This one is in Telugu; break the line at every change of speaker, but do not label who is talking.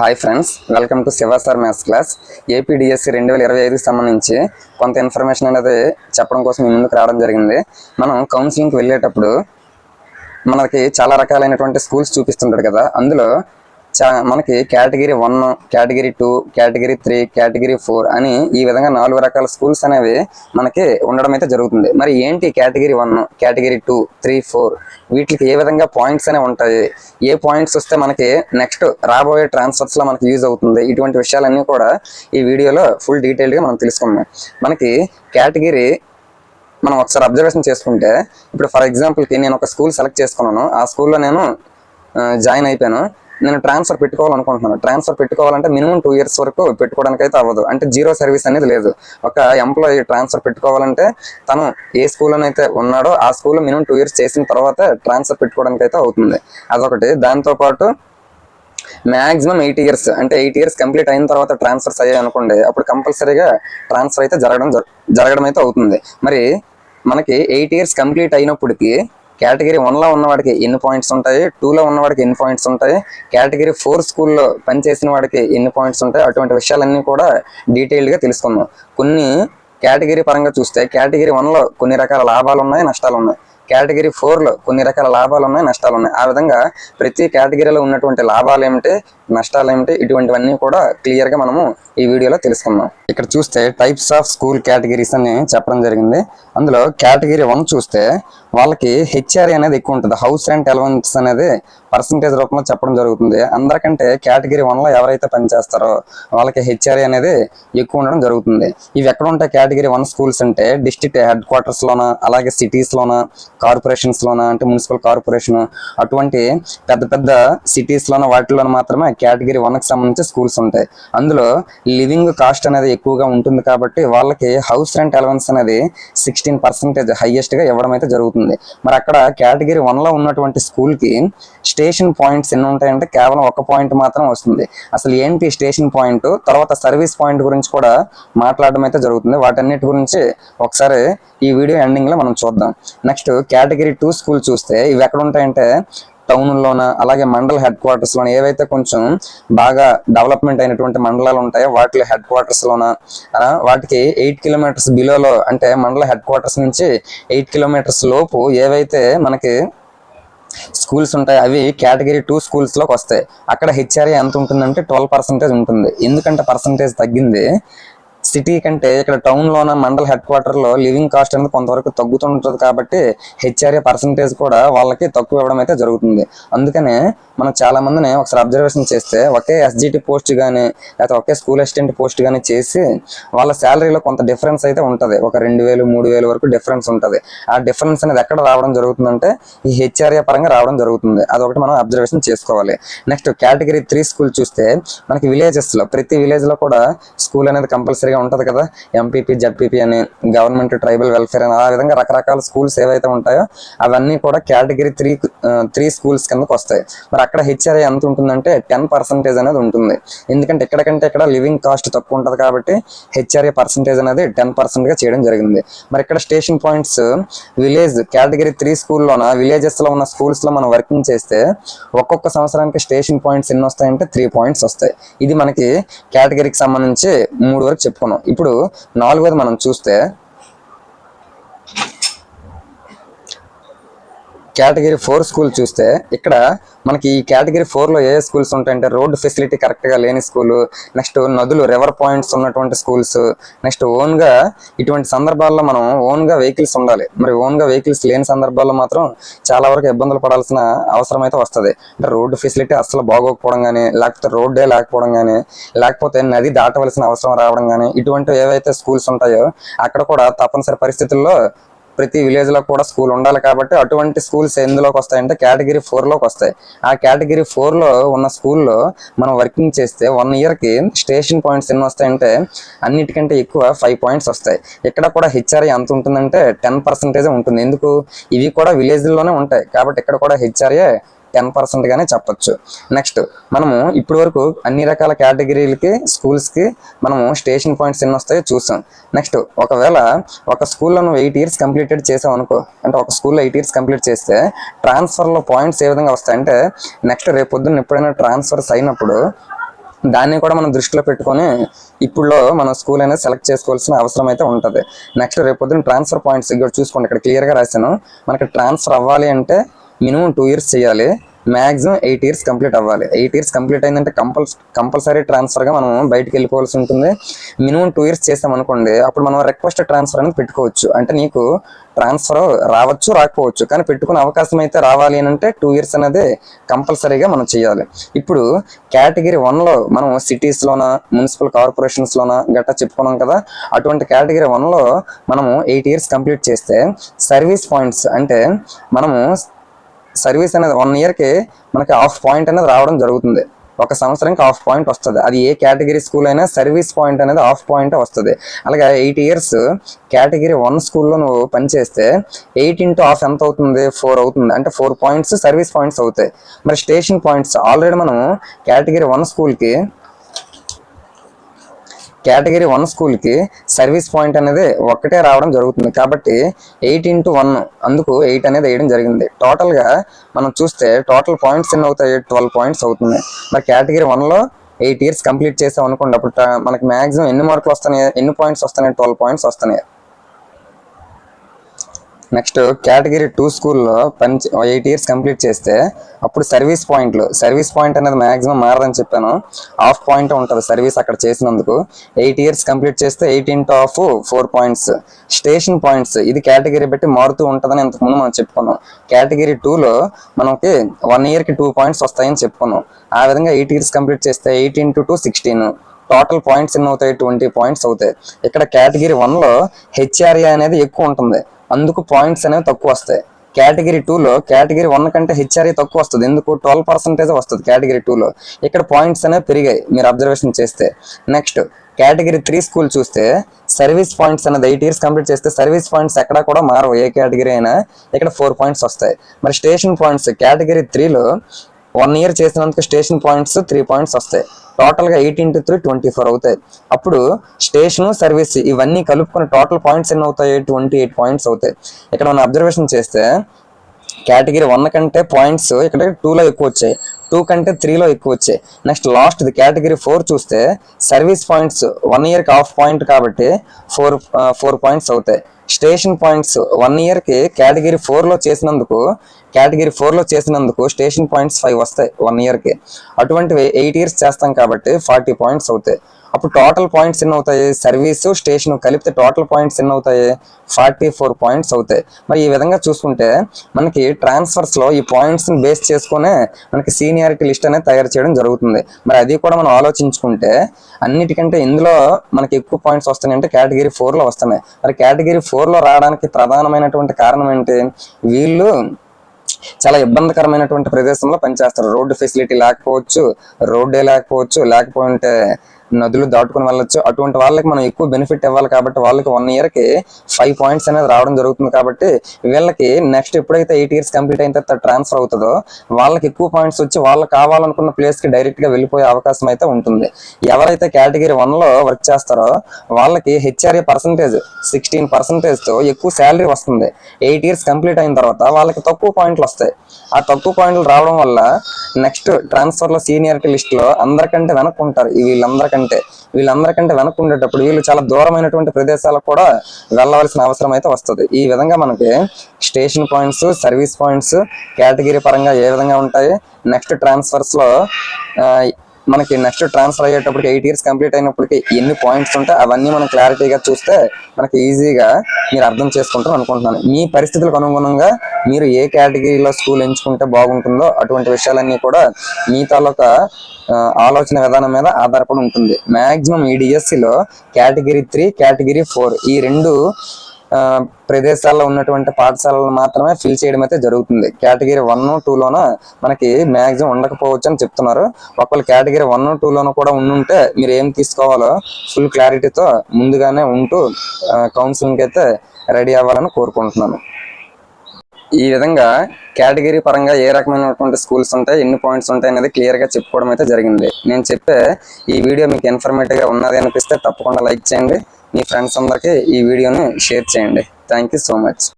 Hi friends welcome to Shiva sir maths class AP DSC రెండు వేల ఇరవై ఐదుకి సంబంధించి కొంత ఇన్ఫర్మేషన్ అనేది చెప్పడం కోసం మీ ముందుకు రావడం జరిగింది. మనం కౌన్సిలింగ్కి వెళ్ళేటప్పుడు మనకి చాలా రకాలైనటువంటి స్కూల్స్ చూపిస్తుంటాడు కదా. అందులో మనకి category one category two category three category four అని ఈ విధంగా నాలుగు రకాల స్కూల్స్ అనేవి మనకి ఉండడం అయితే జరుగుతుంది. మరి ఏంటి category one category two three four? వీటికి ఏ విధంగా పాయింట్స్ అనేవి ఉంటాయి? ఏ పాయింట్స్ వస్తే మనకి నెక్స్ట్ రాబోయే ట్రాన్స్ఫర్స్లో మనకి యూజ్ అవుతుంది? ఇటువంటి విషయాలన్నీ కూడా ఈ వీడియోలో ఫుల్ డీటెయిల్గా మనం తెలుసుకుందాం. మనకి కేటగిరీ మనం ఒకసారి అబ్జర్వేషన్ చేసుకుంటే ఇప్పుడు ఫర్ ఎగ్జాంపుల్కి నేను ఒక స్కూల్ సెలెక్ట్ చేసుకున్నాను. ఆ స్కూల్లో నేను జాయిన్ అయిపోయాను. నేను ట్రాన్స్ఫర్ పెట్టుకోవాలనుకుంటున్నాను. ట్రాన్స్ఫర్ పెట్టుకోవాలంటే మినిమం టూ ఇయర్స్ వరకు పెట్టుకోవడానికి అయితే అవ్వదు. అంటే జీరో సర్వీస్ అనేది లేదు. ఒక ఎంప్లాయీ ట్రాన్స్ఫర్ పెట్టుకోవాలంటే తను ఏ స్కూల్లోనైతే ఉన్నాడో ఆ స్కూల్లో మినిమం టూ ఇయర్స్ చేసిన తర్వాత ట్రాన్స్ఫర్ పెట్టుకోవడానికి అయితే అవుతుంది. అదొకటి. దాంతోపాటు మాక్సిమం ఎయిట్ ఇయర్స్ అంటే ఎయిట్ ఇయర్స్ కంప్లీట్ అయిన తర్వాత ట్రాన్స్ఫర్స్ అయ్యాయి అనుకోండి అప్పుడు కంపల్సరీగా ట్రాన్స్ఫర్ అయితే జరగడం జరగడం అయితే అవుతుంది. మరి మనకి ఎయిట్ ఇయర్స్ కంప్లీట్ అయినప్పటికీ కేటగిరీ వన్లో ఉన్నవాడికి ఎన్ని పాయింట్స్ ఉంటాయి? టూలో ఉన్నవాడికి ఎన్ని పాయింట్స్ ఉంటాయి? కేటగిరీ ఫోర్ స్కూల్లో పనిచేసిన వాడికి ఎన్ని పాయింట్స్ ఉంటాయి? అటువంటి విషయాలన్నీ కూడా డీటెయిల్డ్గా తెలుసుకుందాం. కొన్ని కేటగిరీ పరంగా చూస్తే కేటగిరీ వన్లో కొన్ని రకాల లాభాలు ఉన్నాయి నష్టాలు ఉన్నాయి. కేటగిరీ ఫోర్లో కొన్ని రకాల లాభాలు ఉన్నాయి నష్టాలు ఉన్నాయి ఆ విధంగా ప్రతి కేటగిరీలో ఉన్నటువంటి లాభాలు ఏమిటి నష్టాలు ఏమిటి ఇటువంటివన్నీ కూడా క్లియర్గా మనము ఈ వీడియోలో తెలుసుకుందాం. ఇక్కడ చూస్తే టైప్స్ ఆఫ్ స్కూల్ కేటగిరీస్ అని చెప్పడం జరిగింది. అందులో కేటగిరీ వన్ చూస్తే వాళ్ళకి హెచ్ఆర్ఏ అనేది ఎక్కువ ఉంటుంది. హౌస్ రెంట్ అలవెన్స్ అనేది పర్సంటేజ్ రూపంలో చెప్పడం జరుగుతుంది. అందరికంటే కేటగిరీ వన్లో ఎవరైతే పనిచేస్తారో వాళ్ళకి హెచ్ఆర్ఏ అనేది ఎక్కువ ఉండడం జరుగుతుంది. ఇవి ఎక్కడ ఉంటాయి కేటగిరీ వన్ స్కూల్స్ అంటే డిస్టిక్ హెడ్ క్వార్టర్స్లోన అలాగే సిటీస్లోన కార్పొరేషన్స్లోన అంటే మున్సిపల్ కార్పొరేషన్ అటువంటి పెద్ద పెద్ద సిటీస్లోన వాటిలోన మాత్రమే కేటగిరీ వన్కి సంబంధించి స్కూల్స్ ఉంటాయి. అందులో లివింగ్ కాస్ట్ అనేది ఎక్కువగా ఉంటుంది కాబట్టి వాళ్ళకి హౌస్ రెంట్ అలవెన్స్ అనేది సిక్స్టీన్ పర్సెంటేజ్ హైయెస్ట్గా ఇవ్వడం అయితే జరుగుతుంది. మరి అక్కడ కేటగిరీ వన్లో ఉన్నటువంటి స్కూల్కి స్టేషన్ పాయింట్స్ ఎన్ని ఉంటాయంటే కేవలం ఒక పాయింట్ మాత్రం వస్తుంది. అసలు ఏంటి స్టేషన్ పాయింట్? తర్వాత సర్వీస్ పాయింట్ గురించి కూడా మాట్లాడడం అయితే జరుగుతుంది. వాటన్నిటి గురించి ఒకసారి ఈ వీడియో ఎండింగ్లో మనం చూద్దాం. నెక్స్ట్ కేటగిరీ టూ స్కూల్ చూస్తే ఇవి ఎక్కడ ఉంటాయంటే టౌన్లోన అలాగే మండల హెడ్ క్వార్టర్స్ లోన ఏవైతే కొంచెం బాగా డెవలప్మెంట్ అయినటువంటి మండలాలు ఉంటాయో వాటిలో హెడ్ క్వార్టర్స్ లోన వాటికి ఎయిట్ కిలోమీటర్స్ బిలోలో అంటే మండల హెడ్ క్వార్టర్స్ నుంచి ఎయిట్ కిలోమీటర్స్ లోపు ఏవైతే మనకి స్కూల్స్ ఉంటాయి. అవి కేటగిరీ టూ స్కూల్స్లోకి వస్తాయి. అక్కడ హెచ్ఆర్ఏ ఎంత ఉంటుందంటే ట్వెల్వ్ పర్సెంటేజ్ ఉంటుంది. ఎందుకంటే పర్సంటేజ్ తగ్గింది. సిటీ కంటే ఇక్కడ టౌన్ లోన మండల్ హెడ్ క్వార్టర్లో లివింగ్ కాస్ట్ అనేది కొంతవరకు తగ్గుతుంటుంది కాబట్టి హెచ్ఆర్ఏ పర్సంటేజ్ కూడా వాళ్ళకి తక్కువ ఇవ్వడం అయితే జరుగుతుంది. అందుకనే మనం చాలా మందిని ఒకసారి అబ్జర్వేషన్ చేస్తే ఒకే ఎస్జిటి పోస్ట్ కానీ లేకపోతే ఒకే స్కూల్ అసిస్టెంట్ పోస్ట్ కానీ చేసి వాళ్ళ శాలరీలో కొంత డిఫరెన్స్ అయితే ఉంటుంది. ఒక రెండు వేలు మూడు వేలు వరకు డిఫరెన్స్ ఉంటుంది. ఆ డిఫరెన్స్ అనేది ఎక్కడ రావడం జరుగుతుందంటే ఈ హెచ్ఆర్ఏ పరంగా రావడం జరుగుతుంది. అదొకటి మనం అబ్జర్వేషన్ చేసుకోవాలి. నెక్స్ట్ కేటగిరీ త్రీ స్కూల్ చూస్తే మనకి విలేజెస్లో ప్రతి విలేజ్లో కూడా స్కూల్ అనేది కంపల్సరీగా ఉంటుంది కదా M P P Z P P అని గవర్నమెంట్ ట్రైబల్ వెల్ఫేర్ అని ఆ విధంగా రకరకాల స్కూల్స్ ఏవైతే ఉంటాయో అవన్నీ కూడా కేటగిరీ త్రీ త్రీ స్కూల్స్ కిందకి వస్తాయి. మరి అక్కడ హెచ్ఆర్ఏ ఎంత ఉంటుందంటే టెన్ పర్సెంటేజ్ అనేది ఉంటుంది. ఎందుకంటే ఎక్కడికంటే ఇక్కడ లివింగ్ కాస్ట్ తక్కువ ఉంటుంది కాబట్టి హెచ్ఆర్ఏ పర్సెంటేజ్ అనేది టెన్ పర్సెంట్గా చేయడం జరిగింది. మరి ఇక్కడ station points village category three స్కూల్లోన విలేజెస్లో ఉన్న స్కూల్స్లో మనం వర్కింగ్ చేస్తే ఒక్కొక్క సంవత్సరానికి స్టేషన్ పాయింట్స్ ఎన్ని వస్తాయంటే త్రీ పాయింట్స్ వస్తాయి. ఇది మనకి కేటగిరీకి సంబంధించి మూడు వరకు చెప్పుకున్నాం. ఇప్పుడు నాలుగోది మనం చూస్తే కేటగిరీ ఫోర్ స్కూల్ చూస్తే ఇక్కడ మనకి ఈ కేటగిరీ ఫోర్లో ఏ స్కూల్స్ ఉంటాయంటే రోడ్డు ఫెసిలిటీ కరెక్ట్గా లేని స్కూలు నెక్స్ట్ నదులు రివర్ పాయింట్స్ ఉన్నటువంటి స్కూల్స్ నెక్స్ట్ ఓన్గా ఇటువంటి సందర్భాల్లో మనం ఓన్గా వెహికల్స్ ఉండాలి. మరి ఓన్గా వెహికల్స్ లేని సందర్భాల్లో మాత్రం చాలా వరకు ఇబ్బందులు పడాల్సిన అవసరం అయితే వస్తుంది. అంటే రోడ్డు ఫెసిలిటీ అస్సలు బాగోకపోవడం కానీ లేకపోతే రోడ్డే లేకపోవడం కానీ లేకపోతే నది దాటవలసిన అవసరం రావడం కానీ ఇటువంటి ఏవైతే స్కూల్స్ ఉంటాయో అక్కడ కూడా తప్పనిసరి పరిస్థితుల్లో ప్రతి విలేజ్లో కూడా స్కూల్ ఉండాలి కాబట్టి అటువంటి స్కూల్స్ ఎందులోకి వస్తాయంటే కేటగిరీ ఫోర్లోకి వస్తాయి. ఆ కేటగిరీ ఫోర్లో ఉన్న స్కూల్లో మనం వర్కింగ్ చేస్తే వన్ ఇయర్కి స్టేషన్ పాయింట్స్ ఎన్ని వస్తాయంటే అన్నిటికంటే ఎక్కువ ఫైవ్ పాయింట్స్ వస్తాయి. ఇక్కడ కూడా హెచ్ఆర్ఐ ఎంత ఉంటుందంటే టెన్ పర్సెంటేజ్ ఉంటుంది. ఎందుకు? ఇవి కూడా విలేజ్లోనే ఉంటాయి. కాబట్టి ఇక్కడ కూడా హెచ్ఆర్ఏ టెన్ పర్సెంట్ గానే చెప్పొచ్చు. నెక్స్ట్ మనము ఇప్పటి వరకు అన్ని రకాల కేటగిరీలకి స్కూల్స్కి మనము స్టేషన్ పాయింట్స్ ఎన్ని వస్తాయో చూసాం. నెక్స్ట్ ఒకవేళ ఒక స్కూల్లో నువ్వు ఎయిట్ ఇయర్స్ కంప్లీటెడ్ చేసావు అనుకో అంటే ఒక స్కూల్లో ఎయిట్ ఇయర్స్ కంప్లీట్ చేస్తే ట్రాన్స్ఫర్లో పాయింట్స్ ఏ విధంగా వస్తాయంటే నెక్స్ట్ రేపు పొద్దున్న ఎప్పుడైనా ట్రాన్స్ఫర్స్ అయినప్పుడు దాన్ని కూడా మనం దృష్టిలో పెట్టుకొని ఇప్పుడులో మన స్కూల్ అనేది సెలెక్ట్ చేసుకోవాల్సిన అవసరం అయితే ఉంటుంది. నెక్స్ట్ రేపు పొద్దున్న ట్రాన్స్ఫర్ పాయింట్స్ ఇక్కడ చూసుకోండి ఇక్కడ క్లియర్గా రాశాను. మనకి ట్రాన్స్ఫర్ అవ్వాలి అంటే మినిమం టూ ఇయర్స్ చేయాలి. మ్యాక్సిమం ఎయిట్ ఇయర్స్ కంప్లీట్ అవ్వాలి. ఎయిట్ ఇయర్స్ కంప్లీట్ అయిందంటే కంపల్స్ కంపల్సరీ ట్రాన్స్ఫర్గా మనం బయటికి వెళ్ళిపోవాల్సి ఉంటుంది. మినిమం టూ ఇయర్స్ చేసామనుకోండి అప్పుడు మనం రిక్వెస్ట్ ట్రాన్స్ఫర్ అనేది పెట్టుకోవచ్చు. అంటే నీకు ట్రాన్స్ఫర్ రావచ్చు రాకపోవచ్చు. కానీ పెట్టుకునే అవకాశం అయితే రావాలి అని అంటే టూ ఇయర్స్ అనేది కంపల్సరీగా మనం చేయాలి. ఇప్పుడు కేటగిరీ వన్లో మనం సిటీస్లోన మున్సిపల్ కార్పొరేషన్స్లోనా గట్టా చెప్పుకున్నాం కదా అటువంటి కేటగిరీ వన్లో మనము ఎయిట్ ఇయర్స్ కంప్లీట్ చేస్తే సర్వీస్ పాయింట్స్ అంటే మనము సర్వీస్ అనేది వన్ ఇయర్కి మనకి హాఫ్ పాయింట్ అనేది రావడం జరుగుతుంది. ఒక సంవత్సరానికి హాఫ్ పాయింట్ వస్తుంది. అది ఏ కేటగిరీ స్కూల్ అయినా సర్వీస్ పాయింట్ అనేది హాఫ్ పాయింట్ వస్తుంది. అలాగే ఎయిట్ ఇయర్స్ కేటగిరీ వన్ స్కూల్లో నువ్వు పనిచేస్తే ఎయిట్ ఇంటూ హాఫ్ ఎంత అవుతుంది? ఫోర్ అవుతుంది. అంటే ఫోర్ పాయింట్స్ సర్వీస్ పాయింట్స్ అవుతాయి. మరి స్టేషన్ పాయింట్స్ ఆల్రెడీ మనం కేటగిరీ వన్ స్కూల్కి కేటగిరీ వన్ స్కూల్కి సర్వీస్ పాయింట్ అనేది ఒక్కటే రావడం జరుగుతుంది. కాబట్టి ఎయిట్ ఇంటూ వన్ అందుకు ఎయిట్ అనేది వేయడం జరిగింది. టోటల్గా మనం చూస్తే టోటల్ పాయింట్స్ ఎన్ని అవుతాయి? ట్వెల్వ్ పాయింట్స్ అవుతుంది. మరి కేటగిరీ వన్లో ఎయిట్ ఇయర్స్ కంప్లీట్ చేసాం అనుకోండి అప్పుడు మనకి మాక్సిమం ఎన్ని మార్కులు వస్తున్నాయి? ఎన్ని పాయింట్స్ వస్తున్నాయి? ట్వెల్వ్ పాయింట్స్ వస్తున్నాయి. నెక్స్ట్ కేటగిరీ టూ స్కూల్లో పని ఎయిట్ ఇయర్స్ కంప్లీట్ చేస్తే అప్పుడు సర్వీస్ పాయింట్లు. సర్వీస్ పాయింట్ అనేది మ్యాక్సిమం మారదని చెప్పాను. హాఫ్ పాయింట్ ఉంటుంది సర్వీస్ అక్కడ చేసినందుకు. ఎయిట్ ఇయర్స్ కంప్లీట్ చేస్తే eight into half four points. Station points ఇది కేటగిరీ బట్టి మారుతూ ఉంటుందని ఇంతకుముందు మనం చెప్పుకున్నాం. కేటగిరీ టూలో మనకి వన్ ఇయర్కి టూ పాయింట్స్ వస్తాయని చెప్పుకున్నాం. ఆ విధంగా ఎయిట్ ఇయర్స్ కంప్లీట్ చేస్తే eight into two sixteen. Total points ఎన్ని అవుతాయి ట్వంటీ పాయింట్స్ అవుతాయి. ఇక్కడ కేటగిరీ వన్లో హెచ్ఆర్ఏ అనేది ఎక్కువ ఉంటుంది. అందుకు పాయింట్స్ అనేవి తక్కువ వస్తాయి. కేటగిరీ టూలో కేటగిరీ వన్ కంటే హెచ్ఆర్ఏ తక్కువ వస్తుంది. ఎందుకు? ట్వెల్వ్ పర్సెంటేజ్ వస్తుంది కేటగిరీ టూలో ఇక్కడ పాయింట్స్ అనేవి పెరిగాయి మీరు అబ్జర్వేషన్ చేస్తే. నెక్స్ట్ కేటగిరీ త్రీ స్కూల్ చూస్తే సర్వీస్ పాయింట్స్ అనేది ఎయిట్ ఇయర్స్ కంప్లీట్ చేస్తే సర్వీస్ పాయింట్స్ ఎక్కడా కూడా మారవు. ఏ కేటగిరీ అయినా ఇక్కడ ఫోర్ పాయింట్స్ వస్తాయి. మరి స్టేషన్ పాయింట్స్ కేటగిరీ త్రీలో వన్ ఇయర్ చేసినందుకు స్టేషన్ పాయింట్స్ త్రీ పాయింట్స్ వస్తాయి. టోటల్గా eight into three twenty four అవుతాయి. అప్పుడు స్టేషన్ సర్వీస్ ఇవన్నీ కలుపుకుని టోటల్ పాయింట్స్ ఎన్ని అవుతాయి ట్వంటీ ఎయిట్ పాయింట్స్ అవుతాయి. ఇక్కడ మనం అబ్జర్వేషన్ చేస్తే కేటగిరీ వన్ కంటే పాయింట్స్ ఇక్కడ టూలో ఎక్కువ వచ్చాయి. టూ కంటే త్రీలో ఎక్కువ వచ్చాయి. నెక్స్ట్ లాస్ట్ది కేటగిరీ ఫోర్ చూస్తే సర్వీస్ పాయింట్స్ వన్ ఇయర్కి హాఫ్ పాయింట్ కాబట్టి ఫోర్ ఫోర్ పాయింట్స్ అవుతాయి. స్టేషన్ పాయింట్స్ వన్ ఇయర్కి కేటగిరీ ఫోర్లో చేసినందుకు కేటగిరీ ఫోర్లో చేసినందుకు స్టేషన్ పాయింట్స్ ఫైవ్ వస్తాయి వన్ ఇయర్కి అటువంటివి ఎయిట్ ఇయర్స్ చేస్తాం కాబట్టి ఫార్టీ పాయింట్స్ అవుతాయి. అప్పుడు టోటల్ పాయింట్స్ ఎన్ని అవుతాయి సర్వీసు స్టేషన్ కలిపితే టోటల్ పాయింట్స్ ఎన్ని అవుతాయి ఫార్టీ ఫోర్ పాయింట్స్ అవుతాయి. మరి ఈ విధంగా చూసుకుంటే మనకి ట్రాన్స్ఫర్స్లో ఈ పాయింట్స్ని బేస్ చేసుకునే మనకి సీనియారిటీ లిస్ట్ అనేది తయారు చేయడం జరుగుతుంది. మరి అది కూడా మనం ఆలోచించుకుంటే అన్నిటికంటే ఇందులో మనకి ఎక్కువ పాయింట్స్ వస్తున్నాయి అంటే కేటగిరీ ఫోర్లో వస్తున్నాయి. మరి కేటగిరీ ఫోర్లో రావడానికి ప్రధానమైనటువంటి కారణం ఏంటి? వీళ్ళు చాలా ఇబ్బందికరమైనటువంటి ప్రదేశంలో పనిచేస్తారు. రోడ్డు ఫెసిలిటీ లేకపోవచ్చు రోడ్డే లేకపోవచ్చు లేకపోతే నదులు దాటుకుని వెళ్ళొచ్చు. అటువంటి వాళ్ళకి మనం ఎక్కువ బెనిఫిట్ ఇవ్వాలి కాబట్టి వాళ్ళకి వన్ ఇయర్కి ఫైవ్ పాయింట్స్ అనేది రావడం జరుగుతుంది కాబట్టి వీళ్ళకి నెక్స్ట్ ఎప్పుడైతే ఎయిట్ ఇయర్స్ కంప్లీట్ అయిన తర్వాత ట్రాన్స్ఫర్ అవుతుందో వాళ్ళకి ఎక్కువ పాయింట్స్ వచ్చి వాళ్ళకి కావాలనుకున్న ప్లేస్కి డైరెక్ట్గా వెళ్ళిపోయే అవకాశం అయితే ఉంటుంది. ఎవరైతే కేటగిరీ వన్లో వర్క్ చేస్తారో వాళ్ళకి హెచ్ఆర్ఏ పర్సంటేజ్ సిక్స్టీన్ పర్సంటేజ్తో ఎక్కువ శాలరీ వస్తుంది. ఎయిట్ ఇయర్స్ కంప్లీట్ అయిన తర్వాత వాళ్ళకి తక్కువ పాయింట్లు వస్తాయి. ఆ తక్కువ పాయింట్లు రావడం వల్ల నెక్స్ట్ ట్రాన్స్ఫర్లో సీనియారిటీ లిస్ట్లో అందరికంటే వెనక్కుంటారు. వీళ్ళందరికంటే ఈ వీళ్ళందరికంటే వెనక్కు ఉండేటప్పుడు వీళ్ళు చాలా దూరమైనటువంటి ప్రదేశాలకు కూడా వెళ్ళవలసిన అవసరం అయితే వస్తుంది. ఈ విధంగా మనకి station points service points category పరంగా ఏ విధంగా ఉంటాయి నెక్స్ట్ ట్రాన్స్ఫర్స్లో మనకి నెక్స్ట్ ట్రాన్స్ఫర్ అయ్యేటప్పటికి ఎయిట్ ఇయర్స్ కంప్లీట్ అయినప్పటికి ఎన్ని పాయింట్స్ ఉంటాయి అవన్నీ మనం క్లారిటీగా చూస్తే మనకి ఈజీగా మీరు అర్థం చేసుకుంటాం అనుకుంటున్నాను. మీ పరిస్థితులకు అనుగుణంగా మీరు ఏ కేటగిరీలో స్కూల్ ఎంచుకుంటే బాగుంటుందో అటువంటి విషయాలన్నీ కూడా మీ తాలూకా ఆలోచన విధానం మీద ఆధారపడి ఉంటుంది. మాక్సిమం ఈ డిఎస్సిలో కేటగిరీ త్రీ కేటగిరీ ఫోర్ ఈ రెండు ప్రదేశాల్లో ఉన్నటువంటి పాఠశాలలు మాత్రమే ఫిల్ చేయడం అయితే జరుగుతుంది. కేటగిరీ వన్ టూలోన మనకి మ్యాక్సిమం ఉండకపోవచ్చు అని చెప్తున్నారు. ఒకవేళ కేటగిరీ వన్ టూలోనూ కూడా ఉండుంటే మీరు ఏం తీసుకోవాలో ఫుల్ క్లారిటీతో ముందుగానే ఉంటూ కౌన్సిలింగ్ అయితే రెడీ అవ్వాలని కోరుకుంటున్నాను. ఈ విధంగా కేటగిరీ పరంగా ఏ రకమైనటువంటి స్కూల్స్ ఉంటాయి ఎన్ని పాయింట్స్ ఉంటాయి అనేది క్లియర్గా చెప్పుకోవడం అయితే జరిగింది. నేను చెప్పే ఈ వీడియో మీకు ఇన్ఫర్మేటివ్గా ఉన్నది అనిపిస్తే తప్పకుండా లైక్ చేయండి. మీ ఫ్రెండ్స్ అందరికీ ఈ వీడియోని షేర్ చేయండి. Thank you so much